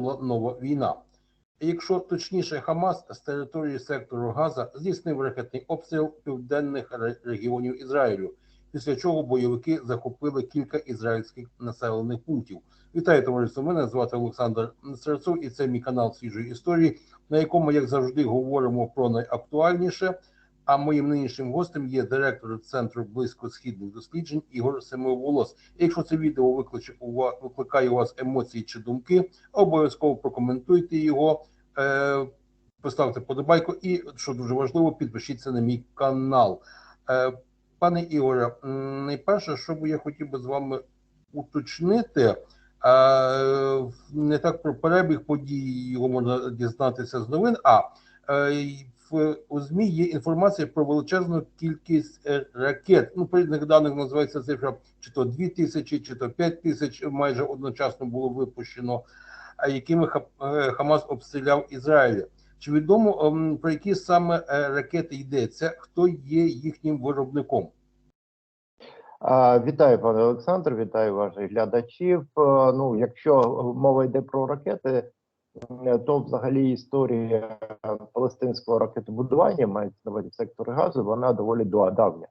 вибухнула нова війна. Якщо точніше, Хамас з території сектору Газа здійснив ракетний обстріл південних регіонів Ізраїлю, після чого бойовики захопили кілька ізраїльських населених пунктів. Вітаю товариство. Мене звати Олександр Серцов, і це мій канал свіжої історії, на якому, як завжди, говоримо про найактуальніше. А моїм нинішнім гостем є директор центру близькосхідних досліджень Ігор Семиволос. Якщо це відео викличе у вас, викликає у вас емоції чи думки, обов'язково прокоментуйте його, е, поставте подобайку і, що дуже важливо, підпишіться на мій канал. Е, пане Ігоре, найперше, що я хотів би з вами уточнити, е, не так про перебіг подій, його можна дізнатися з новин. А е, в у ЗМІ є інформація про величезну кількість е, ракет. Ну, по даних називається цифра чи то 2 тисячі, чи то 5 тисяч майже одночасно було випущено, якими е, Хамас обстріляв Ізраїль. Чи відомо ем, про які саме е, ракети йдеться? Хто є їхнім виробником? Вітаю, пане Олександр, вітаю ваших глядачів. Ну, якщо мова йде про ракети, то взагалі історія палестинського ракетобудування, мається на увазі в секторі газу, вона доволі давня.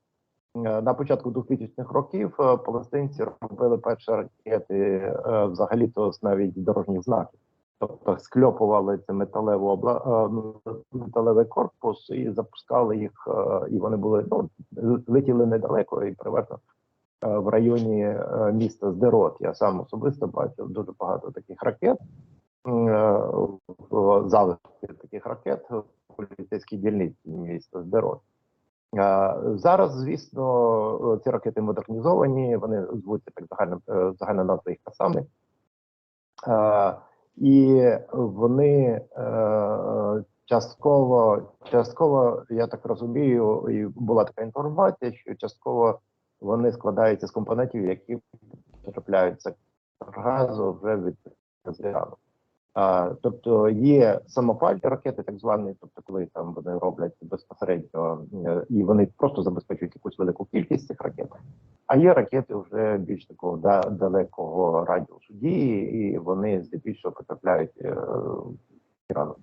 Е, На початку 2000-х років е, палестинці робили перші ракети е, взагалі-то з навіть дорожніх знаків. Тобто скльопували це металеву обла... е, металевий корпус і запускали їх, е, і вони були ну, летіли недалеко і переважно е, в районі е, міста Здерот. Я сам особисто бачив дуже багато таких ракет, е, залишки таких ракет в поліцейській дільниці міста Здерот. Е, Зараз, звісно, ці ракети модернізовані, вони звуться так загально, е, загальна назва їх та саме. Е, І вони частково, частково, я так розумію, і була така інформація, що частково вони складаються з компонентів, які потрапляють з сектор газу вже від Ірану. Тобто є самопальні ракети, так звані, тобто, коли там вони роблять безпосередньо е, і вони просто забезпечують якусь велику кількість цих ракет. А є ракети вже більш такого да, далекого радіусу дії, і вони здебільшого потрапляють е, в Іран.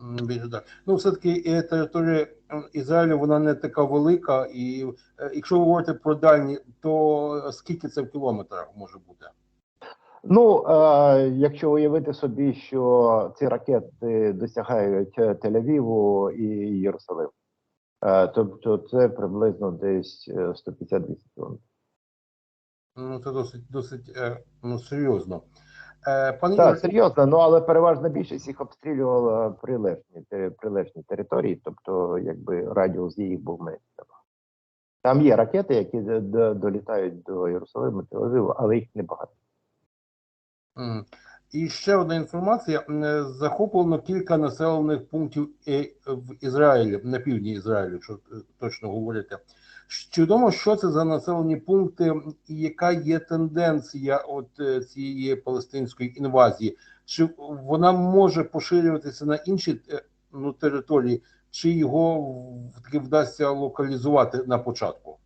М, Більше так. Ну, все-таки е, територія Ізраїлю вона не така велика, і якщо ви говорите про дальні, то скільки це в кілометрах може бути? Ну, е, якщо уявити собі, що ці ракети досягають е, Тель-Авіву і Єрусалим, е, тобто це приблизно десь е, 150-200 кілометрів. Ну, це досить досить е, ну, серйозно. Е, пане Так, Ігоре, серйозно, ну але переважна більшість їх обстрілювала прилежні, прилежні території, тобто якби радіус їх був менший. Там є ракети, які д- долітають до Єрусалиму, Тель-Авіву, але їх небагато. І ще одна інформація: е, захоплено кілька населених пунктів е, в Ізраїлі, на півдні Ізраїлю, якщо е, точно говорити. Чи відомо, що це за населені пункти, і яка є тенденція от цієї палестинської інвазії? Чи вона може поширюватися на інші ну, території, чи його таки вдасться локалізувати на початку?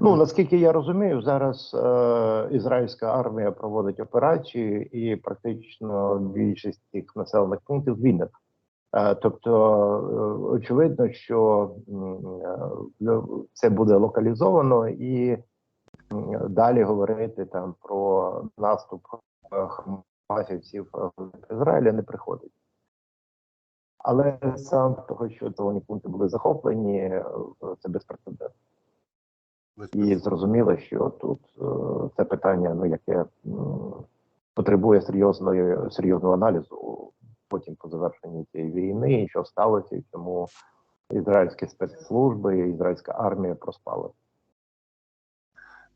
Ну наскільки я розумію, зараз е, ізраїльська армія проводить операції, і практично більшість цих населених пунктів звільнена. Е, тобто, е, очевидно, що е, це буде локалізовано, і далі говорити там про наступ е, хамасівців в Ізраїля не приходить. Але сам того, що населені пункти були захоплені, е, це безпрецедентно. І зрозуміло, що тут е, це питання, ну яке потребує серйозної серйозного аналізу потім по завершенні цієї війни, і що сталося, і чому ізраїльські спецслужби, ізраїльська армія проспали.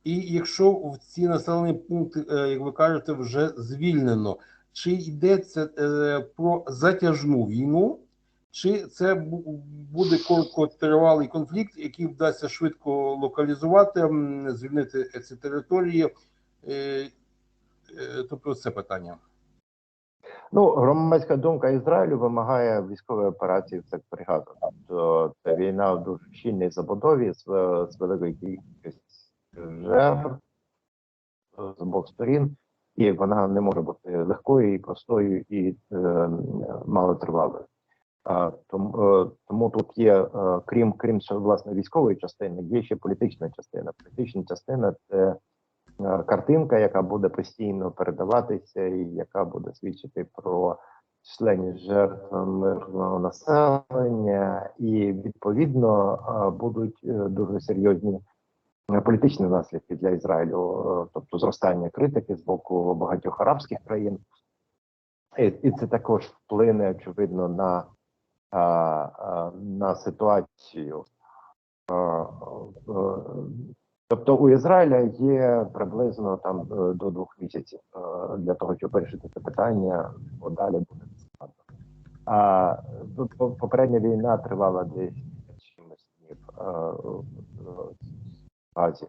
І якщо в ці населені пункти, е, як ви кажете, вже звільнено, чи йдеться е, про затяжну війну, чи це буде короткотривалий конфлікт, який вдасться швидко локалізувати, звільнити ці території? Е, е, Тобто це питання. Ну, громадська думка Ізраїлю вимагає військової операції в секторі Газу. Тобто це війна в дуже щільній забудові з, з великою кількістю жертв з обох сторін. і вона не може бути легкою, і простою і е, малотривалою. Тому, е, тому тут є, е, крім крім власне військової частини, є ще політична частина. Політична частина це е, картинка, яка буде постійно передаватися, і яка буде свідчити про численність жертв мирного населення, і відповідно будуть дуже серйозні політичні наслідки для Ізраїлю, тобто зростання критики з боку багатьох арабських країн. І, це також вплине очевидно на, на ситуацію. Тобто у Ізраїля є приблизно там е, до двох місяців е, для того, щоб вирішити це питання, бо далі буде складно. А ну, попередня війна тривала десь чимось днів е, в Газі.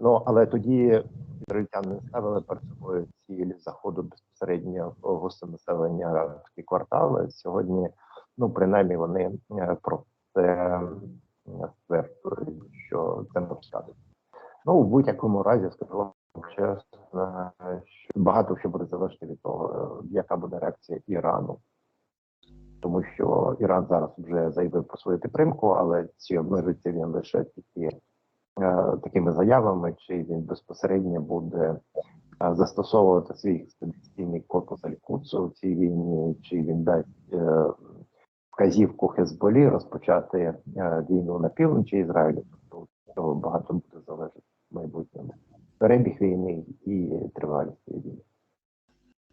Ну, але тоді ізраїльтяни ставили перед собою ціль заходу безпосередньо в густонаселення арабські квартали. Сьогодні, ну принаймні, вони е, про це стверджують, що це може стати. Ну, у будь-якому разі скажу чесно, що багато що буде залежати від того, е, яка буде реакція Ірану. Тому що Іран зараз вже заявив про свою підтримку, але чи обмежиться він лише тільки е, такими заявами, чи він безпосередньо буде застосовувати свій експедиційний корпус Аль-Куцу в цій війні, чи він дасть е, вказівку Хезболі розпочати е, війну на півночі Ізраїлю. Тобто цього багато буде залежати в майбутньому. Перебіг війни і тривалість цієї війни.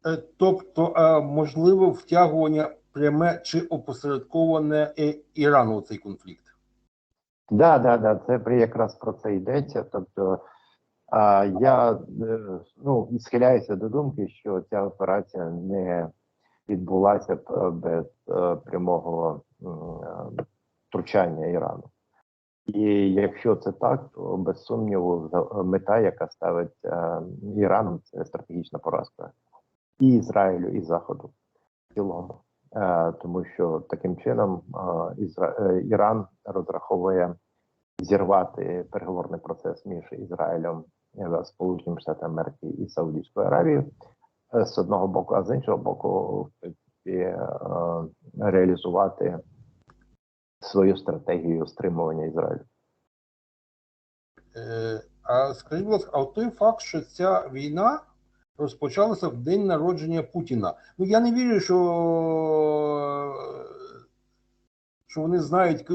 Е, Тобто, можливо, втягування пряме чи опосередковане Ірану у цей конфлікт. Да, да, да, це якраз про це йдеться. Тобто, я е, ну, схиляюся до думки, що ця операція не відбулася б е, без е, прямого втручання Ірану. І якщо це так, то без сумніву мета, яка ставить Іраном, це стратегічна поразка і Ізраїлю, і Заходу в цілому. Тому що таким чином Іран розраховує зірвати переговорний процес між Ізраїлем, е, Сполученими Америки і Саудівською Аравією е, з одного боку, а з іншого боку, е, реалізувати свою стратегію стримування Ізраїлю. Е, А скажіть, будь ласка, а той факт, що ця війна розпочалася в день народження Путіна. Ну я не вірю, що, що вони знають,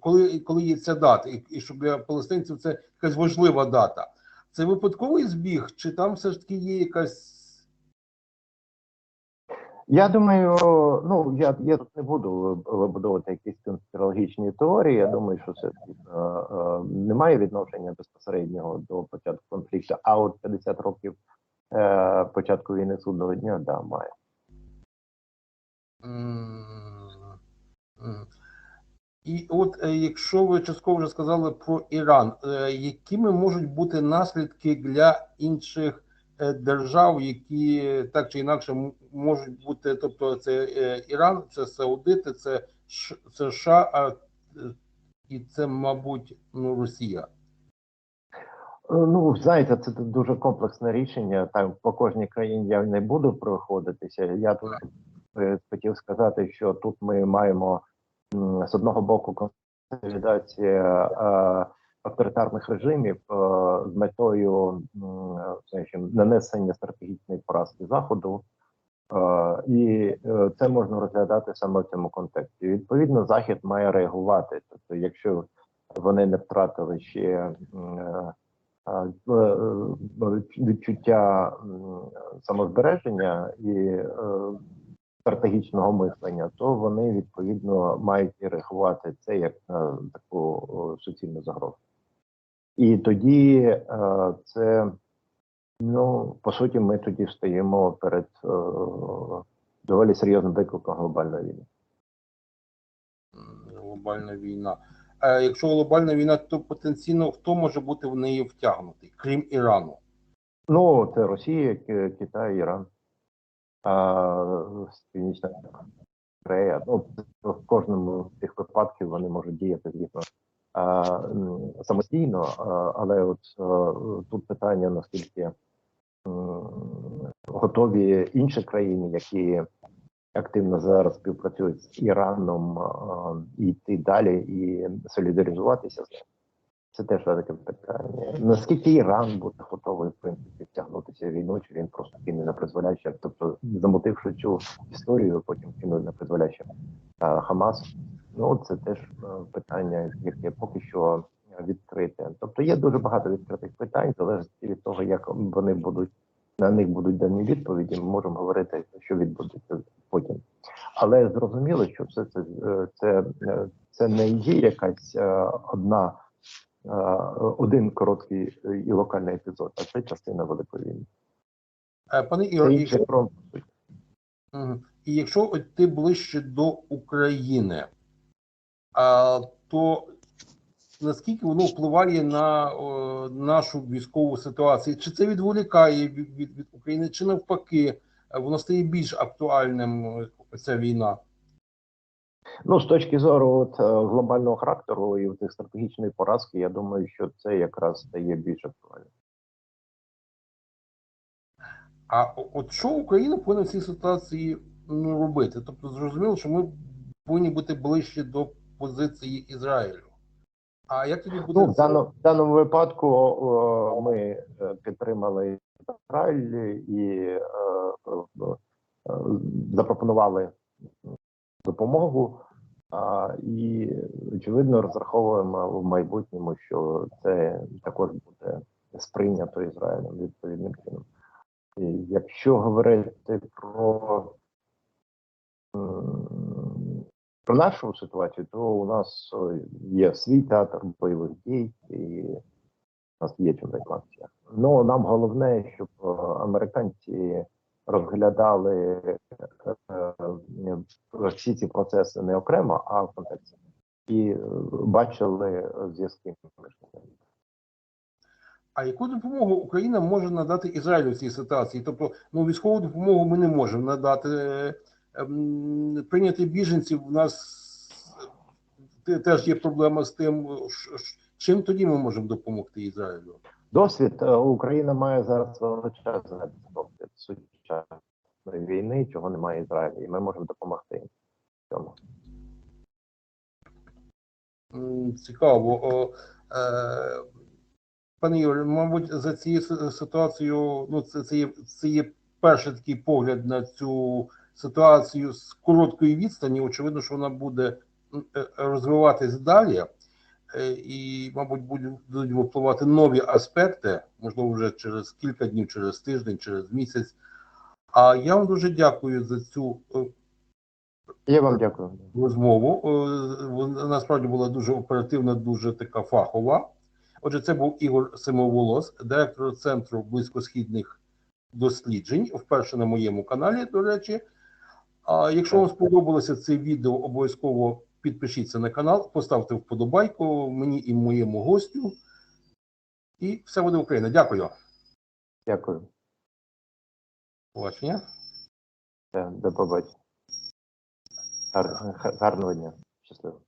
коли, коли є ця дата, і, і що для палестинців це якась важлива дата. Це випадковий збіг, чи там все ж таки є якась. Я думаю, ну я, я тут не буду вибудовувати якісь конспірологічні теорії. Я думаю, що це е, е, немає відношення безпосереднього до початку конфлікту. А от 50 років е, початку війни судного дня, да, має. М, м. І от е, якщо ви частково вже сказали про Іран, е, якими можуть бути наслідки для інших е, держав, які так чи інакше можуть бути, тобто це Іран, це Саудити, це США, а, і це, мабуть, ну, Росія. Ну, знаєте, це дуже комплексне рішення. Там по кожній країні я не буду проходитися. Я тут хотів сказати, що тут ми маємо з одного боку консолідація е, авторитарних режимів е, з метою м, знаєш, нанесення стратегічної поразки заходу. Е, І це можна розглядати саме в цьому контексті. Відповідно, захід має реагувати. Тобто, якщо вони не втратили ще відчуття самозбереження і стратегічного мислення, то вони відповідно мають і реагувати це як на таку о, суцільну загрозу. І тоді е, це, ну, по суті, ми тоді встаємо перед е, доволі серйозним викликом глобальної війни. Глобальна війна. А якщо глобальна війна, то потенційно хто може бути в неї втягнутий, крім Ірану? Ну, це Росія, Китай, Іран, Північна Корея. Ну, в кожному з цих випадків вони можуть діяти, звісно, самостійно, але от тут питання наскільки готові інші країни, які активно зараз співпрацюють з Іраном, а, йти далі і солідаризуватися з ним. Це теж таке питання. Наскільки Іран буде готовий в принципі втягнутися в війну, чи він просто кине на призволяще, тобто замутивши цю історію, потім кинує на призволяще Хамас. Ну це теж е, питання, яке поки що відкрите. Тобто є дуже багато відкритих питань, залежить від того, як вони будуть на них будуть дані відповіді. Ми можемо говорити, що відбудеться потім. Але зрозуміло, що все це е, це, е, це не є якась е, одна е, один короткий е, і локальний епізод, а це частина великої війни. Е, Пане Ігор, якщо, і якщо ти ближче до України, то наскільки воно впливає на нашу військову ситуацію? Чи це відволікає від, від, від України, чи навпаки, воно стає більш актуальним ця війна? Ну, з точки зору от, е, глобального характеру і цих стратегічної поразки, я думаю, що це якраз стає більш актуальним. А от що Україна повинна в цій ситуації ну, робити? Тобто, зрозуміло, що ми повинні бути ближче до позиції Ізраїлю. А як тоді буде Ну, в, даному, в даному випадку о, ми е, підтримали Ізраїль і е, е, е, запропонували допомогу. А, і очевидно розраховуємо в майбутньому, що це також буде сприйнято Ізраїлем відповідним чином. Якщо говорити про, про нашу ситуацію, то у нас є свій театр бойових дій, і у нас є чим займатися. Ну нам головне, щоб е, американці розглядали е, е, всі ці процеси не окремо, а в контексті, і е, бачили е, зв'язки між ними. А яку допомогу Україна може надати Ізраїлю в цій ситуації? Тобто, ну військову допомогу ми не можемо надати. Е, ем, Прийняти біженців у нас теж є проблема з тим, ш- чим тоді ми можемо допомогти Ізраїлю. Досвід е, Україна має зараз величезний досвід сучасної війни, чого немає Ізраїлі, і ми можемо допомогти цьому. Цікаво. О, е, Пане Ігорі, мабуть, за цією ситуацією, ну це, це, є, це є перший такий погляд на цю ситуацію з короткої відстані. Очевидно, що вона буде е, розвиватись далі, Е, і, мабуть, будуть випливати нові аспекти, можливо, вже через кілька днів, через тиждень, через місяць. А я вам дуже дякую за цю е, Я вам дякую. розмову. Вона насправді була дуже оперативна, дуже така фахова. Отже, це був Ігор Семоволос, директор Центру близькосхідних досліджень, вперше на моєму каналі, до речі. А якщо вам сподобалося це відео, обов'язково підпишіться на канал, поставте вподобайку мені і моєму гостю. І все буде Україна. Дякую. Дякую. Побачення. До побачення. Гарного дня. Щасливо.